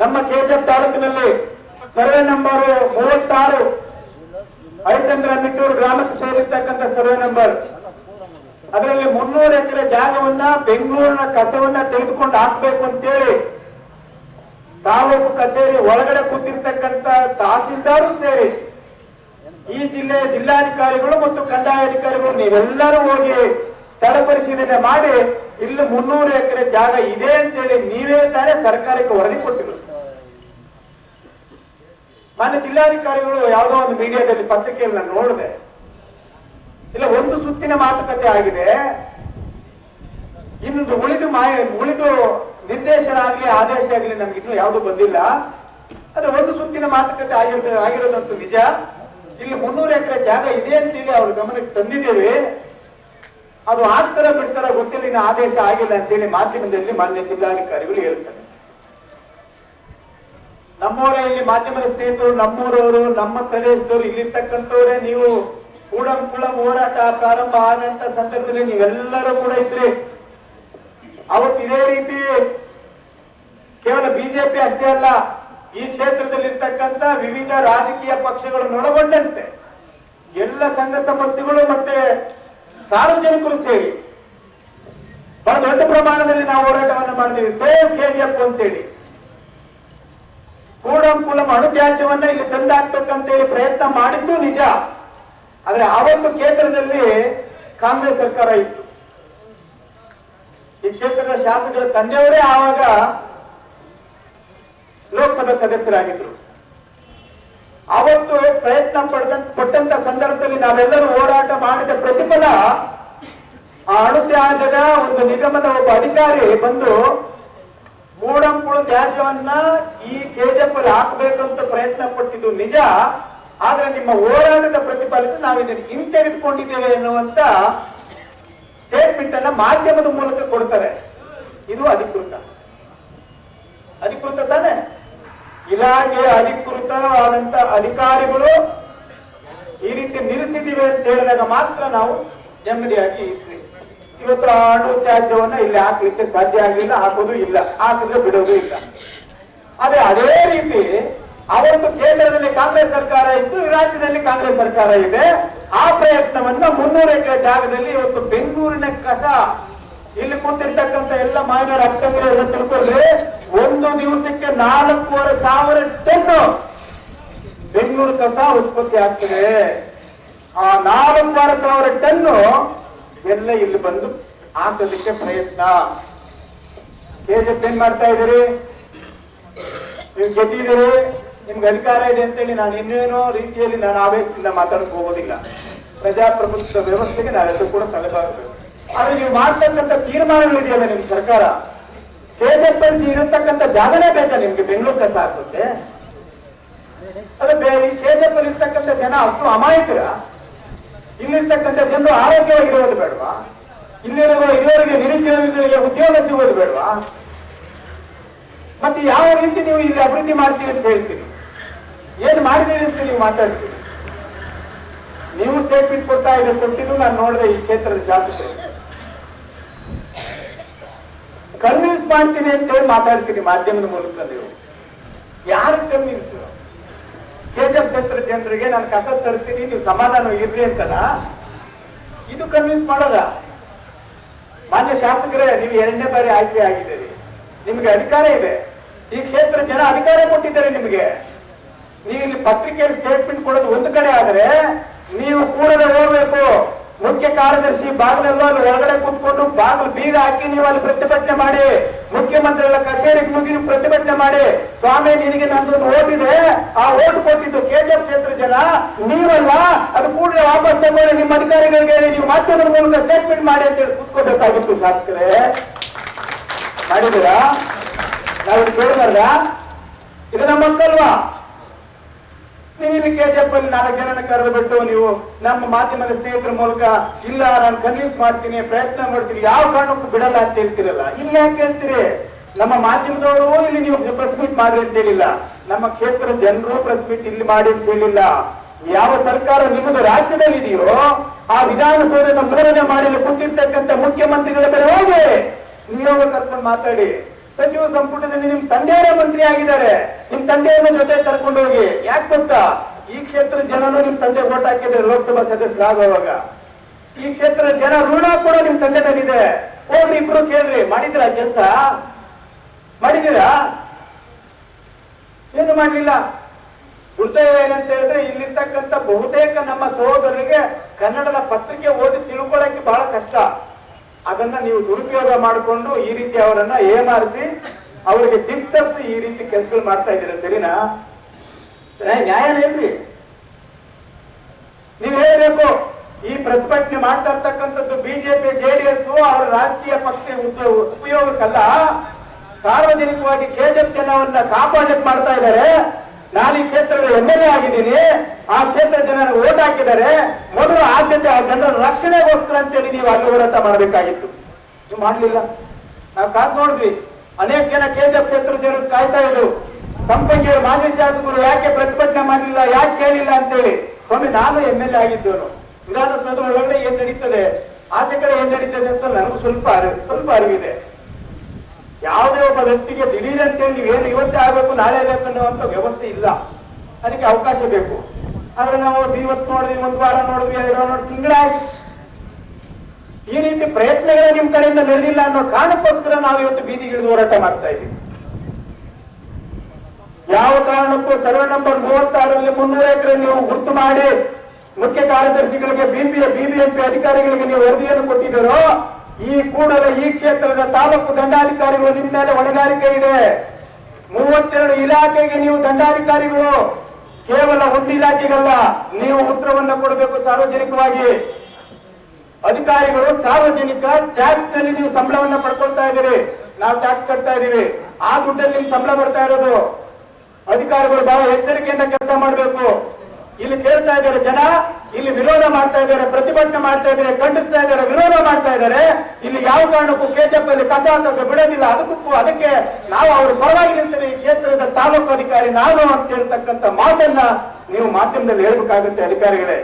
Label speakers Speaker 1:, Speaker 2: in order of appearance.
Speaker 1: ನಮ್ಮ ಕೆಜಿಎಫ್ ತಾಲೂಕಿನಲ್ಲಿ survey number ಮೂವತ್ತಾರು ಹರಿಚಂದ್ರ ಮಿಟ್ಟೂರು ಗ್ರಾಮಕ್ಕೆ ಸೇರಿರ್ತಕ್ಕಂಥ ಸರ್ವೆ ನಂಬರ್. ಅದರಲ್ಲಿ ಮುನ್ನೂರು ಎಕರೆ ಜಾಗವನ್ನ, ಬೆಂಗಳೂರಿನ ಕಸವನ್ನ ತೆಗೆದುಕೊಂಡು ಹಾಕ್ಬೇಕು ಅಂತೇಳಿ ತಾಲೂಕು ಕಚೇರಿ ಒಳಗಡೆ ಕೂತಿರ್ತಕ್ಕಂಥ ತಹಸೀಲ್ದಾರು ಸೇರಿ ಈ ಜಿಲ್ಲೆಯ ಜಿಲ್ಲಾಧಿಕಾರಿಗಳು ಮತ್ತು ಕಂದಾಯ ಅಧಿಕಾರಿಗಳು ನೀವೆಲ್ಲರೂ ಹೋಗಿ ಸ್ಥಳ ಪರಿಶೀಲನೆ ಮಾಡಿ, ಇಲ್ಲಿ ಮುನ್ನೂರು ಎಕರೆ ಜಾಗ ಇದೆ ಅಂತೇಳಿ ನೀವೇ ತಾನೇ ಸರ್ಕಾರಕ್ಕೆ ವರದಿ ಕೊಟ್ಟಿರು ಮಾನ್ಯ ಜಿಲ್ಲಾಧಿಕಾರಿಗಳು ಯಾವುದೋ ಒಂದು ಮೀಡಿಯಾದಲ್ಲಿ ಪತ್ರಿಕೆಯಲ್ಲಿ ನಾನು ನೋಡಿದೆ. ಇಲ್ಲ, ಒಂದು ಸುತ್ತಿನ ಮಾತುಕತೆ ಆಗಿದೆ. ಇನ್ನು ಉಳಿದು ಮಾಯ ಉಳಿದು ನಿರ್ದೇಶನ ಆಗಲಿ ಆದೇಶ ಆಗಲಿ ನಮ್ಗೆ ಇನ್ನೂ ಯಾವುದು ಬಂದಿಲ್ಲ. ಆದ್ರೆ ಒಂದು ಸುತ್ತಿನ ಮಾತುಕತೆ ಆಗಿರೋದು ಆಗಿರೋದಂತೂ ನಿಜ. ಇಲ್ಲಿ ಮುನ್ನೂರು ಎಕರೆ ಜಾಗ ಇದೆ ಅಂತೇಳಿ ಅವ್ರ ಗಮನಕ್ಕೆ ತಂದಿದ್ದೇವೆ. ಅದು ಆಗ್ತಾರ ಬಿಡ್ತಾರ ಗೊತ್ತಿಲ್ಲ ಆದೇಶ ಆಗಿಲ್ಲ ಅಂತೇಳಿ ಮಾಧ್ಯಮದಲ್ಲಿ ಮಾನ್ಯ ಜಿಲ್ಲಾಧಿಕಾರಿಗಳು ಹೇಳ್ತಾರೆ. ನಮ್ಮವರೇ ಇಲ್ಲಿ ಮಾಧ್ಯಮದ ಸ್ನೇಹಿತರು, ನಮ್ಮೂರವರು, ನಮ್ಮ ಪ್ರದೇಶದವರು, ಇಲ್ಲಿರ್ತಕ್ಕಂಥವರೇ, ನೀವು ಕೂಡಂ ಕುಳಂ ಹೋರಾಟ ಪ್ರಾರಂಭ ಆದಂತ ಸಂದರ್ಭದಲ್ಲಿ ನೀವೆಲ್ಲರೂ ಕೂಡ ಇದ್ರಿ, ಅವತ್ತು ಇದೇ ರೀತಿ ಕೇವಲ ಬಿಜೆಪಿ ಅಷ್ಟೇ ಅಲ್ಲ, ಈ ಕ್ಷೇತ್ರದಲ್ಲಿರ್ತಕ್ಕಂಥ ವಿವಿಧ ರಾಜಕೀಯ ಪಕ್ಷಗಳನ್ನೊಳಗೊಂಡಂತೆ ಎಲ್ಲ ಸಂಘ ಸಂಸ್ಥೆಗಳು ಮತ್ತೆ ಸಾರ್ವಜನಿಕರು ಸೇರಿ, ಬಹಳ ದೊಡ್ಡ ಪ್ರಮಾಣದಲ್ಲಿ ನಾವು ಹೋರಾಟವನ್ನು ಮಾಡಿದ್ದೀವಿ ಸೇಫ್ ಕೆಜಿಎಫ್ ಅಂತೇಳಿ. ಕೂಡಂ ಕುಳಂ ಅಣುತ್ಯಾಜ್ಯವನ್ನ ಇಲ್ಲಿ ತಂದಾಕ್ಬೇಕಂತೇಳಿ ಪ್ರಯತ್ನ ಮಾಡಿದ್ದು ನಿಜ. ಆದ್ರೆ ಆವತ್ತು ಕೇಂದ್ರದಲ್ಲಿ ಕಾಂಗ್ರೆಸ್ ಸರ್ಕಾರ ಇತ್ತು. ಈ ಕ್ಷೇತ್ರದ ಶಾಸಕರ ತಂದೆಯವರೇ ಆವಾಗ ಲೋಕಸಭೆ ಸದಸ್ಯರಾಗಿದ್ರು. ಅವತ್ತು ಪ್ರಯತ್ನ ಪಡೆದ ಕೊಟ್ಟಂತ ಸಂದರ್ಭದಲ್ಲಿ ನಾವೆಲ್ಲರೂ ಹೋರಾಟ ಮಾಡಿದ ಪ್ರತಿಫಲ ಆ ಅಣುತ್ಯಾಜ್ಯದ ಒಂದು ನಿಗಮದ ಒಬ್ಬ ಅಧಿಕಾರಿ ಬಂದು ಮೂಡಂಪುಳ ತ್ಯಾಜ್ಯವನ್ನ ಈ ಕೆಜೆಫ್ ಅಲ್ಲಿ ಹಾಕಬೇಕಂತ ಪ್ರಯತ್ನ ಪಟ್ಟಿದ್ದು ನಿಜ, ಆದ್ರೆ ನಿಮ್ಮ ಹೋರಾಟದ ಪ್ರತಿಫಲಿತ ನಾವು ಇದನ್ನು ಹಿಂತೆಗೆದುಕೊಂಡಿದ್ದೇವೆ ಎನ್ನುವಂತ ಸ್ಟೇಟ್ಮೆಂಟ್ ಅನ್ನ ಮಾಧ್ಯಮದ ಮೂಲಕ ಕೊಡ್ತಾರೆ. ಇದು ಅಧಿಕೃತ. ಅಧಿಕೃತ ತಾನೆ? ಅಧಿಕೃತ ಆದಂತ ಅಧಿಕಾರಿಗಳು ಈ ರೀತಿ ನಿಲ್ಲಿಸಿದ್ದೀವಿ ಅಂತ ಹೇಳಿದಾಗ ಮಾತ್ರ ನಾವು ನೆಮ್ಮದಿಯಾಗಿ ಇದ್ವಿ ಇವತ್ತು ಅಣು ತ್ಯಾಜ್ಯವನ್ನ ಇಲ್ಲಿ ಹಾಕ್ಲಿಕ್ಕೆ ಸಾಧ್ಯ ಆಗಲಿಲ್ಲ, ಹಾಕೋದು ಇಲ್ಲ, ಹಾಕಿದ್ರೆ ಬಿಡೋದು ಇಲ್ಲ. ಆದ್ರೆ ಅದೇ ರೀತಿ ಅವತ್ತು ಕೇಂದ್ರದಲ್ಲಿ ಕಾಂಗ್ರೆಸ್ ಸರ್ಕಾರ ಇತ್ತು ರಾಜ್ಯದಲ್ಲಿ ಕಾಂಗ್ರೆಸ್ ಸರ್ಕಾರ ಇದೆ. ಆ ಪ್ರಯತ್ನವನ್ನ ಮುನ್ನೂರು ಎಕರೆ ಜಾಗದಲ್ಲಿ ಇವತ್ತು ಬೆಂಗಳೂರಿನ ಕಸ ಇಲ್ಲಿ ಕೊಟ್ಟಿರ್ತಕ್ಕಂಥ ಎಲ್ಲ ಮಾಯನರ ಅಕ್ಕಂದ್ರೆ ತಿಳ್ಕೊಂಡ್ರೆ ಒಂದು ದಿವಸಕ್ಕೆ ನಾಲ್ಕೂವರೆ ಸಾವಿರ ಟನ್ ಬೆಂಗಳೂರು ಕಸ ಉತ್ಪತ್ತಿ ಆಗ್ತದೆ. ಆ ನಾಲ್ಕೂವರೆ ಸಾವಿರ ಟನ್ನು ಎಲ್ಲ ಇಲ್ಲಿ ಬಂದು ಹಾಕೋದಕ್ಕೆ ಪ್ರಯತ್ನ. ಏನ್ ಮಾಡ್ತಾ ಇದ್ದೀರಿ? ನೀವು ಗೆದ್ದಿದ್ದೀರಿ? ನಿಮ್ಗೆ ಅಧಿಕಾರ ಇದೆ ಅಂತೇಳಿ ನಾನು ಇನ್ನೇನೋ ರೀತಿಯಲ್ಲಿ ನಾನು ಆವೇಶದಿಂದ ಮಾತಾಡಕ್ ಹೋಗೋದಿಲ್ಲ. ಪ್ರಜಾಪ್ರಭುತ್ವ ವ್ಯವಸ್ಥೆಗೆ ನಾವೆಲ್ಲರೂ ಕೂಡ ತಲೆಬಾರದು ಆದ್ರೆ ನೀವು ಮಾಡ್ತಕ್ಕಂಥ ತೀರ್ಮಾನಗಳಿದೆಯಲ್ಲ ನಿಮ್ ಸರ್ಕಾರ? ಕೆಜೆಪಿ ಇರತಕ್ಕಂಥ ಜಾಗನೇ ಬೇಕಾ ನಿಮ್ಗೆ? ಬೆಂಗಳೂರು ಕಸ ಹಾಕುತ್ತೆ ಅಲ್ಲಿ ಇರ್ತಕ್ಕಂಥ ಜನ ಅಷ್ಟು ಅಮಾಯಕರ? ಇಲ್ಲಿರ್ತಕ್ಕಂಥ ಜನರು ಆರೋಗ್ಯವಾಗಿರೋದು ಬೇಡವಾ? ಇಲ್ಲಿರುವ ಇರೋರಿಗೆ ನಿರುದ್ಯೋಗಿಗಳಿಗೆ ಉದ್ಯೋಗ ಸಿಗೋದು ಬೇಡವಾ? ಮತ್ತೆ ಯಾವ ರೀತಿ ನೀವು ಇಲ್ಲಿ ಅಭಿವೃದ್ಧಿ ಮಾಡ್ತೀರಿ ಅಂತ ಹೇಳ್ತೀರಿ ಏನ್ ಮಾಡಿದ್ದೀರಿ ಅಂತ ನೀವು ಮಾತಾಡ್ತೀರಿ? ನೀವು ಸ್ಟೇಟ್ಮೆಂಟ್ ಕೊಡ್ತಾ ಇದೆ ಕೊಟ್ಟಿದ್ದು ನಾನು ನೋಡಿದೆ ಈ ಕ್ಷೇತ್ರದ ಶಾಸಕರು. ಕನ್ವಿನ್ಸ್ ಮಾಡ್ತೀನಿ ಅಂತ ಹೇಳಿ ಮಾತಾಡ್ತೀನಿ ಮಾಧ್ಯಮದ ಮೂಲಕ ನೀವು. ಯಾರು ಕನ್ವಿನ್ಸ್? ಕೆಜಿಎಫ್ ಕ್ಷೇತ್ರ ಜನರಿಗೆ ನಾನು ಕಸ ತರ್ತೀನಿ ನೀವು ಸಮಾಧಾನ ಇರ್ರಿ ಅಂತನ? ಇದು ಕನ್ವಿನ್ಸ್ ಮಾಡೋದ? ಮಾನ್ಯ ಶಾಸಕರೇ, ನೀವು ಎರಡನೇ ಬಾರಿ ಆಯ್ಕೆ ಆಗಿದ್ದೀರಿ. ನಿಮ್ಗೆ ಅಧಿಕಾರ ಇದೆ. ಈ ಕ್ಷೇತ್ರ ಜನ ಅಧಿಕಾರ ಕೊಟ್ಟಿದ್ದಾರೆ ನಿಮಗೆ. ನೀವು ಇಲ್ಲಿ ಪತ್ರಿಕೆಯಲ್ಲಿ ಸ್ಟೇಟ್ಮೆಂಟ್ ಕೊಡೋದು ಒಂದು ಕಡೆ ಆದರೆ, ನೀವು ಕೂಡಲೇ ಹೋಗ್ಬೇಕು. ಮುಖ್ಯ ಕಾರ್ಯದರ್ಶಿ ಬಾಗಿಲಲ್ಲೂ ಅಲ್ಲಿ ಒಳಗಡೆ ಕೂತ್ಕೊಂಡು ಬಾಗಿಲು ಬೀಗ ಹಾಕಿ ನೀವು ಅಲ್ಲಿ ಪ್ರತಿಭಟನೆ ಮಾಡಿ, ಮುಖ್ಯಮಂತ್ರಿಗಳ ಕಚೇರಿಗೆ ನುಗ್ಗಿ ನೀವು ಪ್ರತಿಭಟನೆ ಮಾಡಿ, ಸ್ವಾಮಿ ನಿನಗೆ ನಂದೊಂದು ಓಟ್ ಇದೆ. ಆ ಓಟ್ ಕೊಟ್ಟಿದ್ದು ಕೆಜಿಎಫ್ ಕ್ಷೇತ್ರ ಜನ, ನೀವಲ್ಲ, ಅದು ಕೂಡಲೇ ವಾಪಸ್ ತಗೊಂಡು ನಿಮ್ಮ ಅಧಿಕಾರಿಗಳಿಗೆ ನೀವು ಮಾಧ್ಯಮದ ಮೂಲಕ ಸ್ಟೇಟ್ಮೆಂಟ್ ಮಾಡಿ ಅಂತ ಹೇಳಿ ಕೂತ್ಕೋಬೇಕಾಗಿತ್ತು ಶಾಸಕರೇ. ಮಾಡಿದ್ದೀರಾ? ನಾವು ಕೇಳಿದಾರ ಇದು ನಮ್ಮ ಮಕ್ಕಲ್ವಾ ನೀವು ಇಲ್ಲಿ ಅಲ್ಲಿ ನಾಲ್ಕು ಜನನ ಕರೆದು ಬಿಟ್ಟು ನೀವು ನಮ್ಮ ಮಾಧ್ಯಮದ ಸ್ನೇಹಿತರ ಮೂಲಕ, ಇಲ್ಲ, ನಾನು ಕನ್ವಿನ್ಸ್ ಮಾಡ್ತೀನಿ, ಪ್ರಯತ್ನ ಮಾಡ್ತೀನಿ, ಯಾವ ಕಾರಣಕ್ಕೂ ಬಿಡಲ್ಲ ಅಂತ ಹೇಳ್ತಿರಲ್ಲ? ಇಲ್ಲ ಯಾಕೆ ಹೇಳ್ತೀರಿ ನಮ್ಮ ಮಾಧ್ಯಮದವರು ಇಲ್ಲಿ ನೀವು ಪ್ರೆಸ್ ಮೀಟ್ ಮಾಡ್ರಿ ಅಂತ ಹೇಳಿಲ್ಲ. ನಮ್ಮ ಕ್ಷೇತ್ರದ ಜನರು ಪ್ರೆಸ್ ಮೀಟ್ ಇಲ್ಲಿ ಮಾಡಿ ಅಂತ ಹೇಳಿಲ್ಲ. ಯಾವ ಸರ್ಕಾರ ನಿಮ್ಮದು ರಾಜ್ಯದಲ್ಲಿ ಇದೆಯೋ ಆ ವಿಧಾನಸೌಧದ ಮೂರನೇ ಮಾಡಿಲು ಕೂತಿರ್ತಕ್ಕಂಥ ಮುಖ್ಯಮಂತ್ರಿಗಳ ಮೇಲೆ ಹೋಗಿ ನಿಯೋಗ ಕರ್ಕೊಂಡು ಮಾತಾಡಿ. ಸಚಿವ ಸಂಪುಟದಲ್ಲಿ ನಿಮ್ ತಂದೆಯವರೇ ಮಂತ್ರಿ ಆಗಿದ್ದಾರೆ. ನಿಮ್ ತಂದೆಯನ್ನ ಜೊತೆ ಕರ್ಕೊಂಡು ಹೋಗಿ ಯಾಕೆ ಗೊತ್ತಾ? ಈ ಕ್ಷೇತ್ರ ಜನನು ನಿಮ್ ತಂದೆ ಓಟ್ ಹಾಕಿದ್ರೆ ಲೋಕಸಭಾ ಸದಸ್ಯರಾಗುವಾಗ ಈ ಕ್ಷೇತ್ರ ಜನ ಋಣ ಕೂಡ ನಿಮ್ ತಂದೆ ನನಗಿದೆ ಹೋಗ್ರಿ ಇಬ್ರು ಕೇಳ್ರಿ. ಮಾಡಿದ್ರ ಕೆಲಸ? ಮಾಡಿದೀರಾ ಏನು ಮಾಡಲಿಲ್ಲ? ಉಳಿತಾಯ ಏನಂತ ಹೇಳಿದ್ರೆ ಇಲ್ಲಿರ್ತಕ್ಕಂಥ ಬಹುತೇಕ ನಮ್ಮ ಸಹೋದರರಿಗೆ ಕನ್ನಡದ ಪತ್ರಿಕೆ ಓದಿ ತಿಳ್ಕೊಳ್ಳಕ್ಕೆ ಬಹಳ ಕಷ್ಟ. ಅದನ್ನ ನೀವು ದುರುಪಯೋಗ ಮಾಡಿಕೊಂಡು ಈ ರೀತಿ ಅವರನ್ನ ಏಮಾರಿಸಿ ಅವರಿಗೆ ತಿಪ್ಪಿಸಿ ಈ ರೀತಿ ಕೆಲಸಗಳು ಮಾಡ್ತಾ ಇದ್ದೀರಾ, ಸರಿನಾ? ನ್ಯಾಯನೇನ್ರಿ ನೀವು ಹೇಳ್ಬೇಕು, ಈ ಪ್ರತಿಭಟನೆ ಮಾಡ್ತಾ ಇರ್ತಕ್ಕಂಥದ್ದು ಬಿಜೆಪಿ ಜೆಡಿಎಸ್ ಅವರ ರಾಜಕೀಯ ಪಕ್ಷ ಉಪಯೋಗಕ್ಕಲ್ಲ. ಸಾರ್ವಜನಿಕವಾಗಿ ಕೆಜೆಪ್ ಜನವನ್ನ ಕಾಪಾಡಕ್ ಮಾಡ್ತಾ ಇದ್ದಾರೆ. ನಾನು ಈ ಕ್ಷೇತ್ರದ ಎಂ ಆಗಿದ್ದೀನಿ. ಆ ಕ್ಷೇತ್ರ ಜನರು ಓಟ್ ಹಾಕಿದರೆ ಮೊದಲು ಆದ್ಯತೆ ಆ ಜನರ ರಕ್ಷಣೆಗೋಸ್ಕರ ಅಂತೇಳಿ ನೀವು ಅಲ್ಲಿ ಹೋರಾಟ ಮಾಡಬೇಕಾಗಿತ್ತು. ನೀವು ಮಾಡಲಿಲ್ಲ. ನಾವು ಕಾದ್ ನೋಡಿದ್ವಿ. ಅನೇಕ ಜನ ಕೆಜಿಎಫ್ ಕ್ಷೇತ್ರ ಜನರು ಕಾಯ್ತಾ ಇದ್ರು. ಸಂಪಂಗಿಯವರು ಮಾಜಿ ಶಾಸಕರು ಯಾಕೆ ಪ್ರತಿಭಟನೆ ಮಾಡಲಿಲ್ಲ, ಯಾಕೆ ಕೇಳಿಲ್ಲ ಅಂತೇಳಿ. ಸ್ವಾಮಿ, ನಾನು ಎಂ ಎಲ್ ಎ ಆಗಿದ್ದವನು ವಿಧಾನಸೌಧ ಒಳಗಡೆ ಏನ್ ನಡೀತದೆ? ಆಚೆ ಕಡೆ ಏನ್ ನಡೀತದೆ ಅಂತ ನನಗೂ ಸ್ವಲ್ಪ ಅರಿವು ಸ್ವಲ್ಪ ಅರಿವಿದೆ. ಯಾವುದೇ ಒಬ್ಬ ವ್ಯಕ್ತಿಗೆ ದಿಢೀರಂತೆ ಅಂತೇಳಿ ನೀವೇನು ಇವತ್ತೇ ಆಗಬೇಕು, ನಾಳೆ ಆಗಬೇಕು ಅನ್ನುವಂಥ ವ್ಯವಸ್ಥೆ ಇಲ್ಲ. ಅದಕ್ಕೆ ಅವಕಾಶ ಬೇಕು. ಆದ್ರೆ ನಾವು ಇವತ್ತು ನೋಡಿದ್ವಿ, ಒಂದು ವಾರ ನೋಡಿದ್ವಿ, ಎರಡು ನೋಡಿ ತಿಂಗಳಾಗಿ ಈ ರೀತಿ ಪ್ರಯತ್ನಗಳೇ ನಿಮ್ ಕಡೆಯಿಂದ ನಡೆದಿಲ್ಲ ಅನ್ನೋ ಕಾರಣಕ್ಕೋಸ್ಕರ ನಾವು ಇವತ್ತು ಬೀದಿಗಿಳಿದು ಹೋರಾಟ ಮಾಡ್ತಾ ಇದ್ದೀವಿ. ಯಾವ ಕಾರಣಕ್ಕೂ ಸರ್ವೆ ನಂಬರ್ ಮೂವತ್ತಾರರಲ್ಲಿ ಮುನ್ನೂರ ಎಕರೆ ನೀವು ಗುರ್ತು ಮಾಡಿ ಮುಖ್ಯ ಕಾರ್ಯದರ್ಶಿಗಳಿಗೆ ಬಿಬಿಎಂಪಿ ಅಧಿಕಾರಿಗಳಿಗೆ ನೀವು ವರದಿಯನ್ನು ಕೊಟ್ಟಿದ್ದೀರೋ ಈ ಕೂಡಲೇ ಈ ಕ್ಷೇತ್ರದ ತಾಲೂಕು ದಂಡಾಧಿಕಾರಿಗಳು ನಿಮ್ಮ ಮೇಲೆ ಹೊಣೆಗಾರಿಕೆ ಇದೆ. ಮೂವತ್ತೆರಡು ಇಲಾಖೆಗೆ ನೀವು ದಂಡಾಧಿಕಾರಿಗಳು. ಕೇವಲ ಒಂದು ಇಲಾಖೆಗಲ್ಲ, ನೀವು ಉತ್ತರವನ್ನು ಕೊಡಬೇಕು ಸಾರ್ವಜನಿಕವಾಗಿ. ಅಧಿಕಾರಿಗಳು ಸಾರ್ವಜನಿಕ ಟ್ಯಾಕ್ಸ್ನಲ್ಲಿ ನೀವು ಸಂಬಳವನ್ನ ಪಡ್ಕೊಳ್ತಾ ಇದ್ದೀರಿ. ನಾವು ಟ್ಯಾಕ್ಸ್ ಕಟ್ತಾ ಇದೀವಿ ಆ ದುಡ್ಡಲ್ಲಿ ನಿಮ್ ಸಂಬಳ ಬರ್ತಾ ಇರೋದು. ಅಧಿಕಾರಿಗಳು ಬಹಳ ಎಚ್ಚರಿಕೆಯಿಂದ ಕೆಲಸ ಮಾಡಬೇಕು. ಇಲ್ಲಿ ಕೇಳ್ತಾ ಇದ್ದಾರೆ ಜನ. ಇಲ್ಲಿ ವಿರೋಧ ಮಾಡ್ತಾ ಇದ್ದಾರೆ, ಪ್ರತಿಭಟನೆ ಮಾಡ್ತಾ ಇದ್ದಾರೆ, ಖಂಡಿಸ್ತಾ ಇದ್ದಾರೆ, ವಿರೋಧ ಮಾಡ್ತಾ ಇದ್ದಾರೆ. ಇಲ್ಲಿ ಯಾವ ಕಾರಣಕ್ಕೂ ಕೆಜೆಪ್ ಅಲ್ಲಿ ಕಸ ಹಾಕೋಕೆ ಬಿಡೋದಿಲ್ಲ. ಅದಕ್ಕೂ ಅದಕ್ಕೆ ನಾವು ಅವ್ರ ಪರವಾಗಿ ನಿಂತೀವಿ ಈ ಕ್ಷೇತ್ರದ ತಾಲೂಕು ಅಧಿಕಾರಿ ನಾನು ಅಂತ ಹೇಳ್ತಕ್ಕಂಥ ಮಾತನ್ನ ನೀವು ಮಾಧ್ಯಮದಲ್ಲಿ ಹೇಳ್ಬೇಕಾಗುತ್ತೆ ಅಧಿಕಾರಿಗಳೇ.